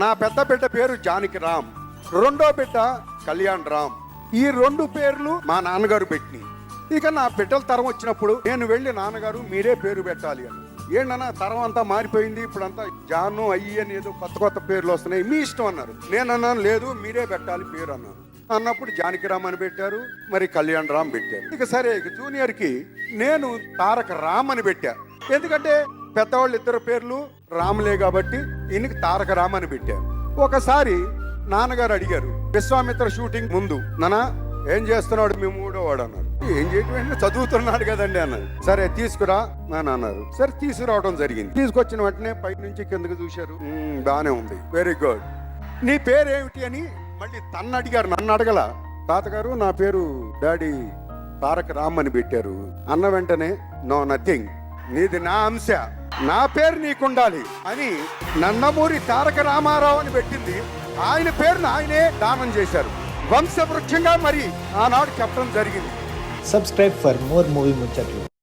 నా పెద్ద బిడ్డ పేరు జానకి రామ్. రెండో బిడ్డ కళ్యాణ్ రామ్. ఈ రెండు పేర్లు మా నాన్నగారు పెట్టి ఇక నా బిడ్డల తరం వచ్చినప్పుడు నేను వెళ్ళి నాన్నగారు మీరే పేరు పెట్టాలి అని. ఏంటన్నా తరం అంతా మారిపోయింది ఇప్పుడంతా జాను అయ్యి అని ఏదో కొత్త కొత్త పేర్లు వస్తున్నాయి. మీ ఇష్టం అన్నారు. నేను అన్నాను లేదు మీరే పెట్టాలి పేరు అన్నాను. అన్నప్పుడు జానకి రామ్ అని పెట్టారు మరి కళ్యాణ్ రామ్ పెట్టారు. ఇక సరే ఇక జూనియర్కి నేను తారక రామ్ అని పెట్టా. ఎందుకంటే పెద్దవాళ్ళు ఇద్దరు పేర్లు రాములే కాబట్టి ఈయనకి తారక రామ్ అని పెట్టారు. ఒకసారి నాన్నగారు అడిగారు విశ్వామిత్ర షూటింగ్ ముందు. నానా ఏం చేస్తున్నాడు మీ మూడో వాడు అన్నారు. ఏం చేయటం చదువుతున్నాడు కదండి అన్నారు. సరే తీసుకురా అని అన్నారు. సరే తీసుకురావడం జరిగింది. తీసుకొచ్చిన వెంటనే పై నుంచి కిందకి చూశారు. బాగానే బానే ఉంది. వెరీ గుడ్ నీ పేరు ఏమిటి అని మళ్ళీ తన్ను అడిగారు. నన్ను అడగల. తాతగారు నా పేరు డాడీ తారక రామ్ అని పెట్టారు. అన్న వెంటనే నో నథింగ్. నీది నా అంశ. నా పేరు నీకుండాలి అని నందమూరి తారక రామారావు అని పెట్టింది. ఆయన పేరును ఆయనే దానం చేశారు. వంశవృక్షంగా మరి ఆనాడు చెప్పడం జరిగింది. సబ్స్క్రైబ్ ఫర్ మోర్ మూవీ ముచ్చట్లు.